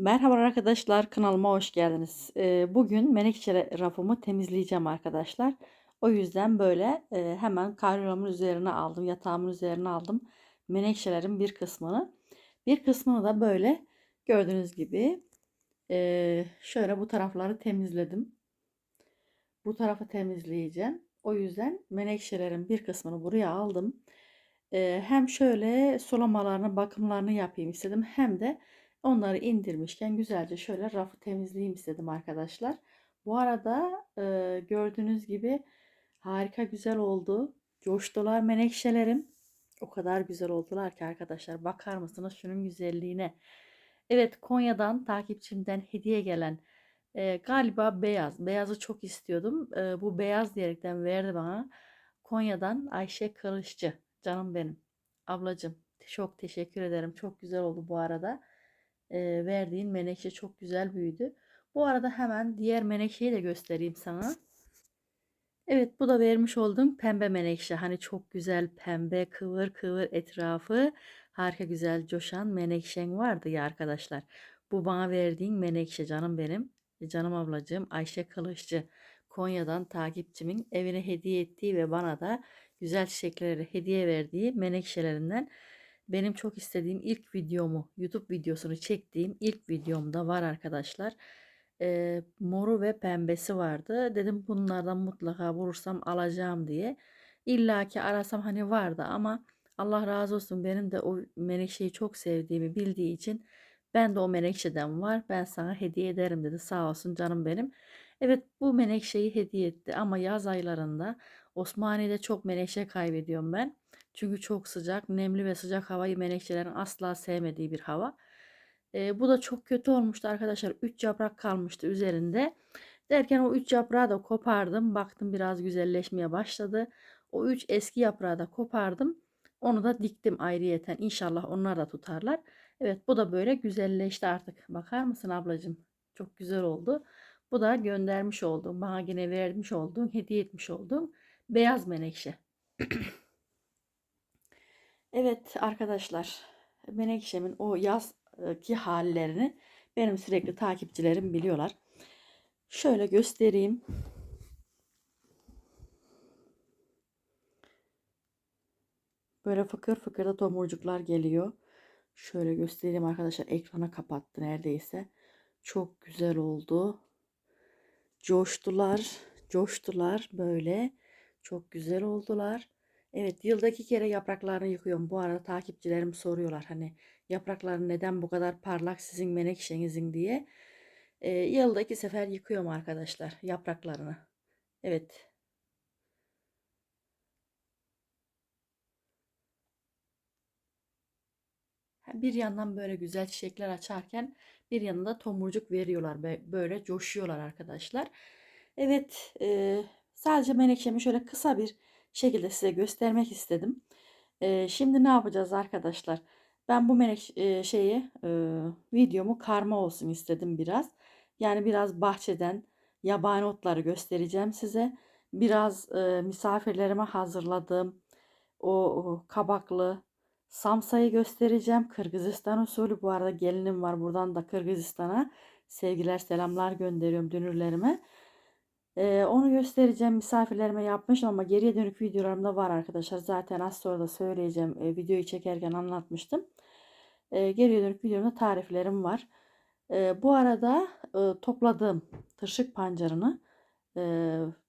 Merhaba arkadaşlar, kanalıma hoş geldiniz. Bugün menekşe rafımı temizleyeceğim arkadaşlar. O yüzden böyle hemen karyolamın üzerine aldım, yatağımın üzerine aldım menekşelerin bir kısmını. Bir kısmını da böyle gördüğünüz gibi şöyle bu tarafları temizledim. Bu tarafı temizleyeceğim. O yüzden menekşelerin bir kısmını buraya aldım. Hem şöyle sulamalarını, bakımlarını yapayım istedim hem de onları indirmişken güzelce şöyle rafı temizleyeyim istedim arkadaşlar. Bu arada eee, gördüğünüz gibi harika güzel oldu. Coştular menekşelerim. O kadar güzel oldular ki arkadaşlar. Bakar mısınız şunun güzelliğine? Evet Konya'dan takipçimden hediye gelen e, galiba beyaz. Beyazı çok istiyordum. E, bu beyaz diyerekten verdi bana. Konya'dan Ayşe Kılıççı. Canım benim. Ablacığım çok teşekkür ederim. Çok güzel oldu bu arada. E, verdiğin menekşe çok güzel büyüdü. Bu arada hemen diğer menekşeyi de göstereyim sana. Evet bu da vermiş olduğum pembe menekşe. Hani çok güzel pembe kıvır kıvır etrafı harika güzel coşan menekşen vardı ya arkadaşlar. Bu bana verdiğin menekşe canım benim. Canım ablacığım Ayşe Kılıççı. Konya'dan takipçimin evine hediye ettiği ve bana da güzel çiçekleri hediye verdiği menekşelerinden benim çok istediğim ilk videomu, YouTube videosunu çektiğim ilk videomda var arkadaşlar. Eee, moru ve pembesi vardı. Dedim bunlardan mutlaka bulursam alacağım diye. İlla ki arasam hani vardı ama Allah razı olsun benim de o menekşeyi çok sevdiğimi bildiği için ben de o menekşeden var. Ben sana hediye ederim dedi. Sağ olsun canım benim. Evet bu menekşeyi hediye etti ama yaz aylarında Osmaniye'de çok menekşe kaybediyorum ben. Çünkü çok sıcak, nemli ve sıcak havayı menekşelerin asla sevmediği bir hava. E, bu da çok kötü olmuştu arkadaşlar. 3 yaprak kalmıştı üzerinde. Derken o 3 yaprağı da kopardım. Baktım biraz güzelleşmeye başladı. O 3 eski yaprağı da kopardım. Onu da diktim ayrıyeten. İnşallah onlar da tutarlar. Evet bu da böyle güzelleşti artık. Bakar mısın ablacığım? Çok güzel oldu. Bu da göndermiş olduğum, bana yine vermiş olduğum, hediye etmiş olduğum beyaz menekşe. evet arkadaşlar, menekşemin o yaz ki hallerini benim sürekli takipçilerim biliyorlar. Şöyle göstereyim. Böyle fıkır fıkır da tomurcuklar geliyor. Şöyle göstereyim arkadaşlar. Ekrana kapattı neredeyse. Çok güzel oldu. Coştular. Coştular böyle. Çok güzel oldular. Evet yılda iki kere yapraklarını yıkıyorum. Bu arada takipçilerim soruyorlar hani yaprakları neden bu kadar parlak sizin menekşenizin diye. E, yılda iki sefer yıkıyorum arkadaşlar yapraklarını. Evet. Bir yandan böyle güzel çiçekler açarken bir yanında tomurcuk veriyorlar. Böyle coşuyorlar arkadaşlar. Evet e, sadece menekşemi şöyle kısa bir şekilde size göstermek istedim. E, şimdi ne yapacağız arkadaşlar? Ben bu melek e, şeyi e, videomu karma olsun istedim biraz. Yani biraz bahçeden yabani otları göstereceğim size. Biraz e, misafirlerime hazırladığım o, o kabaklı samsayı göstereceğim. Kırgızistan usulü bu arada gelinim var buradan da Kırgızistan'a sevgiler selamlar gönderiyorum dünürlerime. Ee, onu göstereceğim misafirlerime yapmışım ama geriye dönük videolarımda var arkadaşlar. Zaten az sonra da söyleyeceğim. E, videoyu çekerken anlatmıştım. E, geriye dönük videomda tariflerim var. E, bu arada e, topladığım tırşık pancarını e,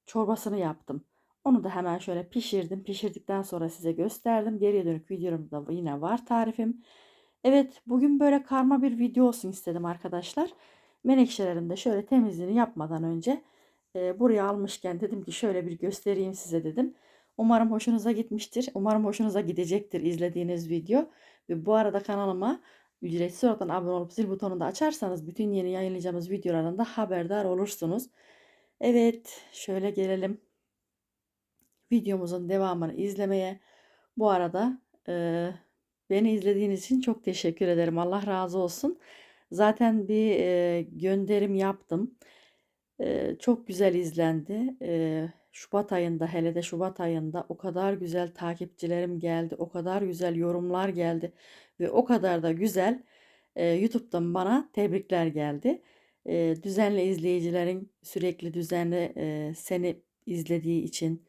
çorbasını yaptım. Onu da hemen şöyle pişirdim. Pişirdikten sonra size gösterdim. Geriye dönük videomda yine var tarifim. Evet bugün böyle karma bir video olsun istedim arkadaşlar. Menekşelerin de şöyle temizliğini yapmadan önce e, buraya almışken dedim ki şöyle bir göstereyim size dedim. Umarım hoşunuza gitmiştir. Umarım hoşunuza gidecektir izlediğiniz video. Ve bu arada kanalıma ücretsiz olarak abone olup zil butonunu da açarsanız bütün yeni yayınlayacağımız videolardan da haberdar olursunuz. Evet şöyle gelelim videomuzun devamını izlemeye. Bu arada e, beni izlediğiniz için çok teşekkür ederim. Allah razı olsun. Zaten bir e, gönderim yaptım. Çok güzel izlendi. E, Şubat ayında hele de Şubat ayında o kadar güzel takipçilerim geldi. O kadar güzel yorumlar geldi. Ve o kadar da güzel e, YouTube'dan bana tebrikler geldi. E, düzenli izleyicilerin sürekli düzenli e, seni izlediği için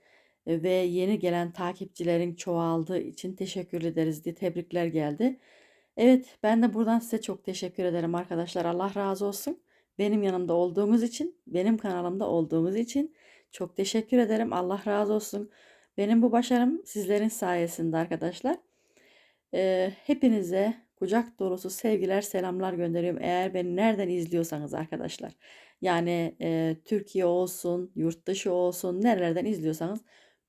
ve yeni gelen takipçilerin çoğaldığı için teşekkür ederiz diye tebrikler geldi. Evet, ben de buradan size çok teşekkür ederim arkadaşlar. Allah razı olsun. Benim yanımda olduğunuz için, benim kanalımda olduğunuz için çok teşekkür ederim. Allah razı olsun. Benim bu başarım sizlerin sayesinde arkadaşlar. Ee, hepinize kucak dolusu sevgiler, selamlar gönderiyorum. Eğer beni nereden izliyorsanız arkadaşlar. Yani e, Türkiye olsun, yurt dışı olsun, nerelerden izliyorsanız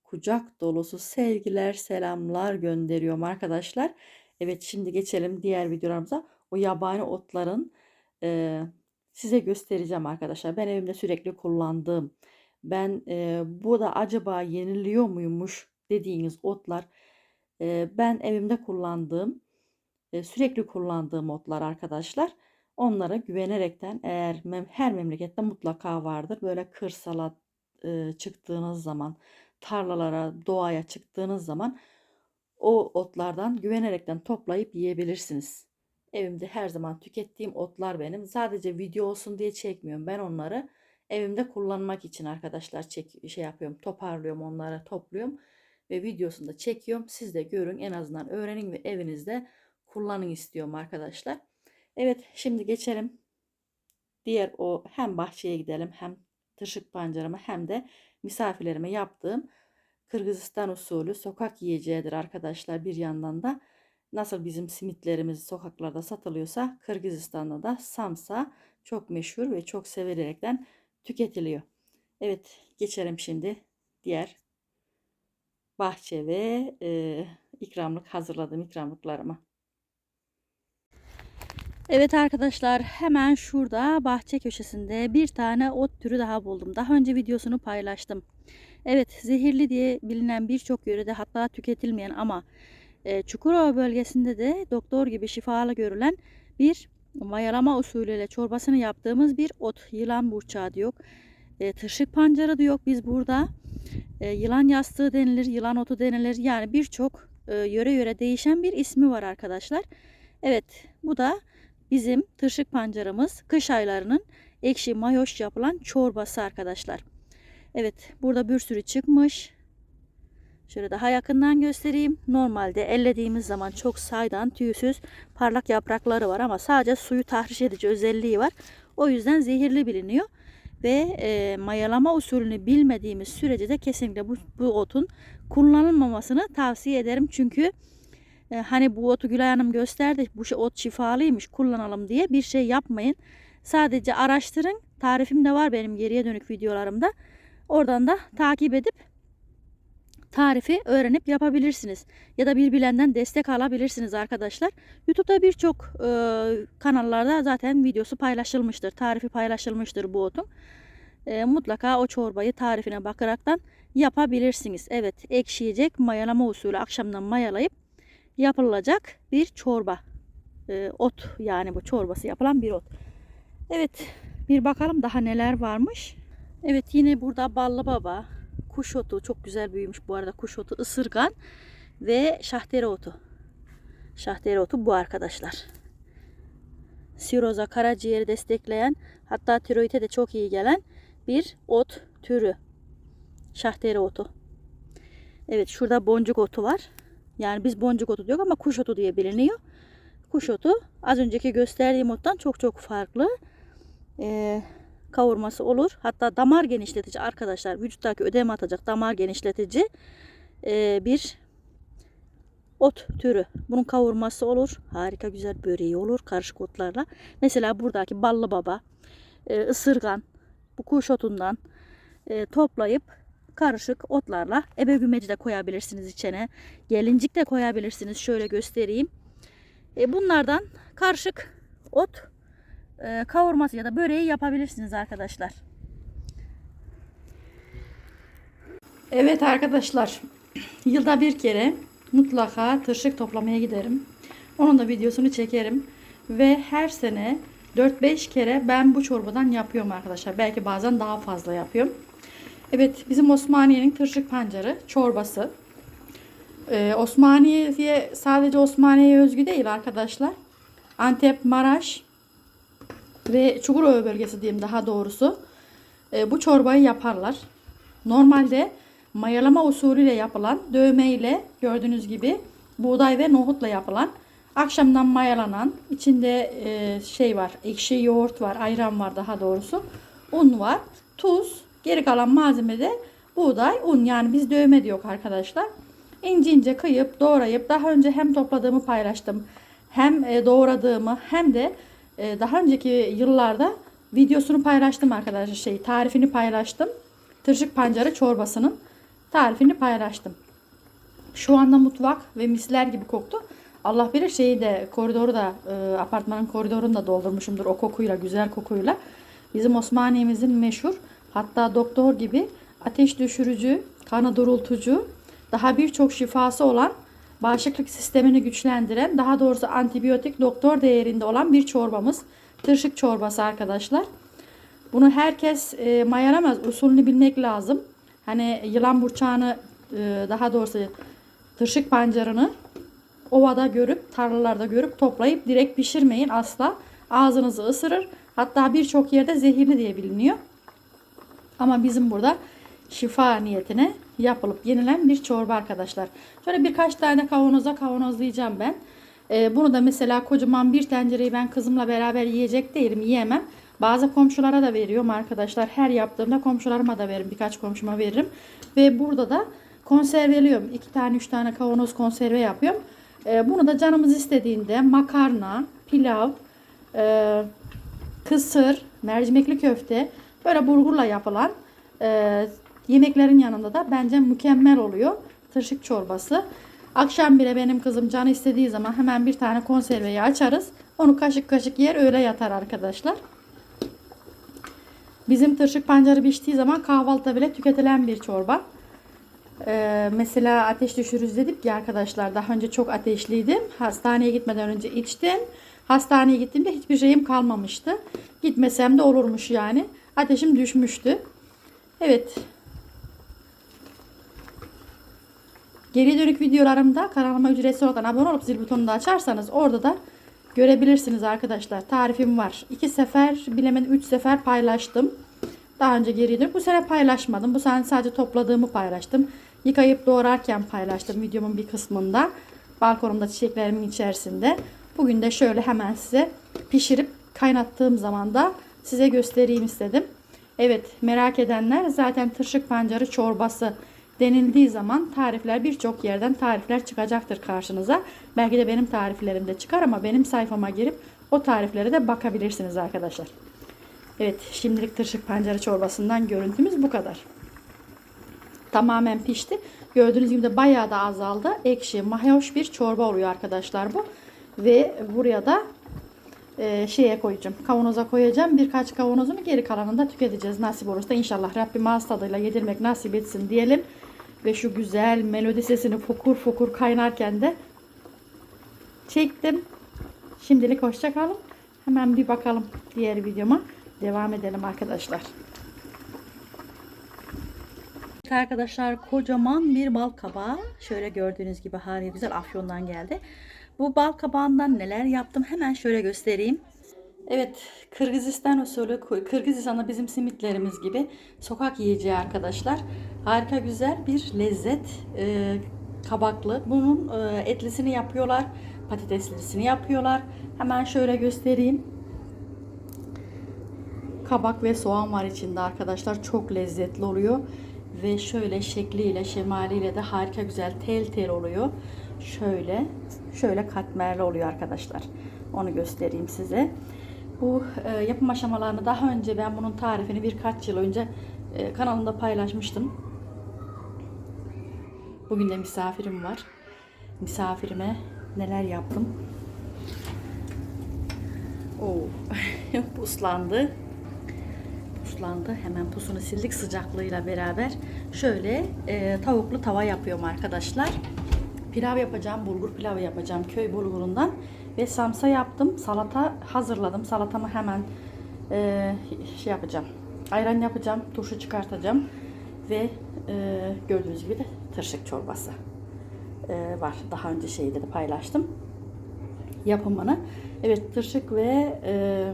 kucak dolusu sevgiler, selamlar gönderiyorum arkadaşlar. Evet şimdi geçelim diğer videolarımıza. O yabani otların e, size göstereceğim arkadaşlar. Ben evimde sürekli kullandığım, ben e, bu da acaba yeniliyor muymuş dediğiniz otlar e, ben evimde kullandığım, e, sürekli kullandığım otlar arkadaşlar. Onlara güvenerekten eğer mem her memlekette mutlaka vardır. Böyle kırsala e, çıktığınız zaman, tarlalara, doğaya çıktığınız zaman o otlardan güvenerekten toplayıp yiyebilirsiniz. Evimde her zaman tükettiğim otlar benim. Sadece video olsun diye çekmiyorum. Ben onları evimde kullanmak için arkadaşlar çek şey yapıyorum. Toparlıyorum onları, topluyorum ve videosunu da çekiyorum. Siz de görün en azından öğrenin ve evinizde kullanın istiyorum arkadaşlar. Evet şimdi geçelim. Diğer o hem bahçeye gidelim hem tırşık pancarıma hem de misafirlerime yaptığım Kırgızistan usulü sokak yiyeceğidir arkadaşlar bir yandan da. Nasıl bizim simitlerimiz sokaklarda satılıyorsa Kırgızistan'da da samsa çok meşhur ve çok sevilerekten tüketiliyor. Evet geçelim şimdi diğer bahçe ve e, ikramlık hazırladığım ikramlıklarıma. Evet arkadaşlar hemen şurada bahçe köşesinde bir tane ot türü daha buldum. Daha önce videosunu paylaştım. Evet zehirli diye bilinen birçok yörede hatta tüketilmeyen ama Çukurova bölgesinde de doktor gibi şifalı görülen bir mayalama usulüyle çorbasını yaptığımız bir ot. Yılan burçağı diyor. E, tırşık pancarı diyor biz burada. E, yılan yastığı denilir, yılan otu denilir. Yani birçok e, yöre yöre değişen bir ismi var arkadaşlar. Evet bu da bizim tırşık pancarımız kış aylarının ekşi mayoş yapılan çorbası arkadaşlar. Evet burada bir sürü çıkmış. Şöyle daha yakından göstereyim. Normalde ellediğimiz zaman çok saydam, tüysüz, parlak yaprakları var ama sadece suyu tahriş edici özelliği var. O yüzden zehirli biliniyor. Ve e, mayalama usulünü bilmediğimiz sürece de kesinlikle bu, bu otun kullanılmamasını tavsiye ederim. Çünkü e, hani bu otu Gülay Hanım gösterdi. Bu şey, ot şifalıymış kullanalım diye bir şey yapmayın. Sadece araştırın. Tarifim de var benim geriye dönük videolarımda. Oradan da takip edip tarifi öğrenip yapabilirsiniz. Ya da bir bilenden destek alabilirsiniz arkadaşlar. YouTube'da birçok e, kanallarda zaten videosu paylaşılmıştır. Tarifi paylaşılmıştır bu otun. E, mutlaka o çorbayı tarifine bakaraktan yapabilirsiniz. Evet ekşiyecek mayalama usulü akşamdan mayalayıp yapılacak bir çorba. E, ot yani bu çorbası yapılan bir ot. Evet bir bakalım daha neler varmış. Evet yine burada ballı baba, kuş otu çok güzel büyümüş bu arada kuş otu, ısırgan ve şahteri otu. Şahteri otu bu arkadaşlar. Siroza karaciğeri destekleyen hatta tiroide de çok iyi gelen bir ot türü. Şahteri otu. Evet şurada boncuk otu var. Yani biz boncuk otu diyor ama kuş otu diye biliniyor. Kuş otu az önceki gösterdiğim ottan çok çok farklı. Ee, kavurması olur. Hatta damar genişletici arkadaşlar vücuttaki ödem atacak damar genişletici e, bir ot türü. Bunun kavurması olur. Harika güzel böreği olur karışık otlarla. Mesela buradaki ballı baba, e, ısırgan, bu kuş otundan e, toplayıp karışık otlarla ebe gümeci de koyabilirsiniz içine. Gelincik de koyabilirsiniz. Şöyle göstereyim. Bunlardan karışık ot e, kavurması ya da böreği yapabilirsiniz arkadaşlar. Evet arkadaşlar yılda bir kere mutlaka tırşık toplamaya giderim. Onun da videosunu çekerim. Ve her sene 4-5 kere ben bu çorbadan yapıyorum arkadaşlar. Belki bazen daha fazla yapıyorum. Evet bizim Osmaniye'nin tırşık pancarı çorbası. Ee, Osmaniye diye sadece Osmaniye'ye özgü değil arkadaşlar. Antep, Maraş ve Çukurova bölgesi diyeyim daha doğrusu. E, bu çorbayı yaparlar. Normalde mayalama usulüyle yapılan dövme ile gördüğünüz gibi buğday ve nohutla yapılan akşamdan mayalanan içinde e, şey var ekşi yoğurt var ayran var daha doğrusu un var tuz geri kalan malzemede buğday un yani biz dövme diyor arkadaşlar ince ince kıyıp doğrayıp daha önce hem topladığımı paylaştım hem e, doğradığımı hem de e, daha önceki yıllarda videosunu paylaştım arkadaşlar şey tarifini paylaştım tırşık pancarı çorbasının tarifini paylaştım. Şu anda mutfak ve misler gibi koktu. Allah bilir şeyi de koridoru da e, apartmanın koridorunu da doldurmuşumdur o kokuyla güzel kokuyla. Bizim Osmaniye'mizin meşhur hatta doktor gibi ateş düşürücü, kanı durultucu, daha birçok şifası olan bağışıklık sistemini güçlendiren, daha doğrusu antibiyotik doktor değerinde olan bir çorbamız. Tırşık çorbası arkadaşlar. Bunu herkes e, mayalamaz. Usulünü bilmek lazım. Hani yılan burçağını e, daha doğrusu tırşık pancarını ovada görüp tarlalarda görüp toplayıp direkt pişirmeyin asla. Ağzınızı ısırır. Hatta birçok yerde zehirli diye biliniyor. Ama bizim burada şifa niyetine yapılıp yenilen bir çorba arkadaşlar. Şöyle birkaç tane kavanoza kavanozlayacağım ben. Ee, bunu da mesela kocaman bir tencereyi ben kızımla beraber yiyecek değilim yiyemem. Bazı komşulara da veriyorum arkadaşlar. Her yaptığımda komşularıma da veririm. Birkaç komşuma veririm. Ve burada da konserveliyorum. iki tane üç tane kavanoz konserve yapıyorum. Ee, bunu da canımız istediğinde makarna, pilav, e, kısır, mercimekli köfte böyle burgurla yapılan e, yemeklerin yanında da bence mükemmel oluyor. Tırşık çorbası. Akşam bile benim kızım canı istediği zaman hemen bir tane konserveyi açarız. Onu kaşık kaşık yer öyle yatar arkadaşlar. Bizim tırşık pancarı piştiği zaman kahvaltıda bile tüketilen bir çorba. Ee, mesela ateş düşürürüz dedik ya arkadaşlar daha önce çok ateşliydim. Hastaneye gitmeden önce içtim. Hastaneye gittiğimde hiçbir şeyim kalmamıştı. Gitmesem de olurmuş yani. Ateşim düşmüştü. Evet. Geri dönük videolarımda kanalıma ücretsiz olarak abone olup zil butonunu da açarsanız orada da görebilirsiniz arkadaşlar. Tarifim var. İki sefer bilemedim üç sefer paylaştım. Daha önce geri dönük. Bu sene paylaşmadım. Bu sene sadece topladığımı paylaştım. Yıkayıp doğrarken paylaştım videomun bir kısmında. Balkonumda çiçeklerimin içerisinde. Bugün de şöyle hemen size pişirip kaynattığım zaman da size göstereyim istedim. Evet merak edenler zaten tırşık pancarı çorbası denildiği zaman tarifler birçok yerden tarifler çıkacaktır karşınıza. Belki de benim tariflerimde çıkar ama benim sayfama girip o tariflere de bakabilirsiniz arkadaşlar. Evet şimdilik tırşık pancarı çorbasından görüntümüz bu kadar. Tamamen pişti. Gördüğünüz gibi de bayağı da azaldı. Ekşi, mahoş bir çorba oluyor arkadaşlar bu. Ve buraya da e, şeye koyacağım. Kavanoza koyacağım. Birkaç kavanozunu geri kalanını da tüketeceğiz. Nasip olursa inşallah Rabbim ağız tadıyla yedirmek nasip etsin diyelim. Ve şu güzel melodi sesini fokur fokur kaynarken de çektim. Şimdilik hoşçakalın. Hemen bir bakalım diğer videoma. Devam edelim arkadaşlar. Arkadaşlar kocaman bir bal kabağı. Şöyle gördüğünüz gibi harika güzel afyondan geldi. Bu bal kabağından neler yaptım hemen şöyle göstereyim. Evet Kırgızistan usulü Kırgızistan'da bizim simitlerimiz gibi sokak yiyeceği arkadaşlar. Harika güzel bir lezzet. Ee, kabaklı. Bunun e, etlisini yapıyorlar. Patateslisini yapıyorlar. Hemen şöyle göstereyim. Kabak ve soğan var içinde arkadaşlar. Çok lezzetli oluyor. Ve şöyle şekliyle, şemaliyle de harika güzel tel tel oluyor. Şöyle, şöyle katmerli oluyor arkadaşlar. Onu göstereyim size. Bu e, yapım aşamalarını daha önce ben bunun tarifini birkaç yıl önce e, kanalımda paylaşmıştım. Bugün de misafirim var. Misafirime neler yaptım. Oo, puslandı. Puslandı. Hemen pusunu sildik sıcaklığıyla beraber. Şöyle e, tavuklu tava yapıyorum arkadaşlar. Pilav yapacağım. Bulgur pilavı yapacağım. Köy bulgurundan. Ve samsa yaptım. Salata hazırladım. Salatamı hemen e, şey yapacağım. Ayran yapacağım. Turşu çıkartacağım. Ve e, gördüğünüz gibi de tırşık çorbası e, var. Daha önce şeyde de paylaştım. Yapımını. Evet tırşık ve e,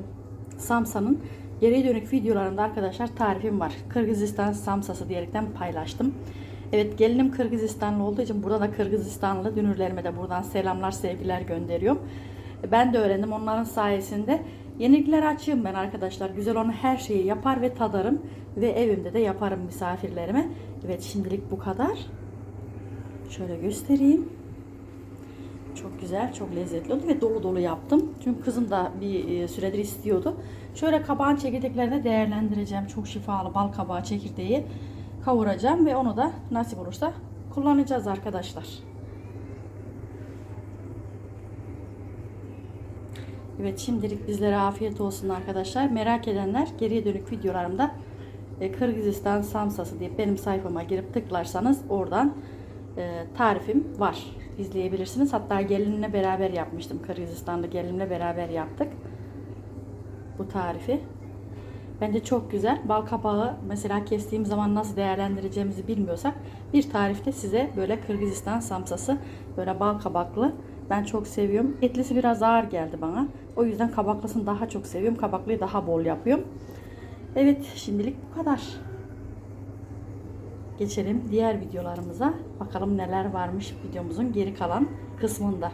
samsanın geriye dönük videolarında arkadaşlar tarifim var. Kırgızistan samsası diyerekten paylaştım. Evet gelinim Kırgızistanlı olduğu için burada da Kırgızistanlı dünürlerime de buradan selamlar sevgiler gönderiyorum. Ben de öğrendim onların sayesinde. Yenilikler açığım ben arkadaşlar. Güzel olan her şeyi yapar ve tadarım. Ve evimde de yaparım misafirlerime. Evet şimdilik bu kadar. Şöyle göstereyim. Çok güzel, çok lezzetli oldu ve dolu dolu yaptım. Çünkü kızım da bir e, süredir istiyordu. Şöyle kabağın çekirdeklerini değerlendireceğim. Çok şifalı bal kabağı çekirdeği kavuracağım ve onu da nasip olursa kullanacağız arkadaşlar. Evet şimdilik bizlere afiyet olsun arkadaşlar. Merak edenler geriye dönük videolarımda e, Kırgızistan samsası diye benim sayfama girip tıklarsanız oradan e, tarifim var. İzleyebilirsiniz. Hatta gelinle beraber yapmıştım. Kırgızistanlı gelinle beraber yaptık. Bu tarifi. Bence çok güzel. Bal kabağı mesela kestiğim zaman nasıl değerlendireceğimizi bilmiyorsak bir tarifte size böyle Kırgızistan samsası böyle bal kabaklı ben çok seviyorum. Etlisi biraz ağır geldi bana. O yüzden kabaklısını daha çok seviyorum. Kabaklıyı daha bol yapıyorum. Evet şimdilik bu kadar. Geçelim diğer videolarımıza. Bakalım neler varmış videomuzun geri kalan kısmında.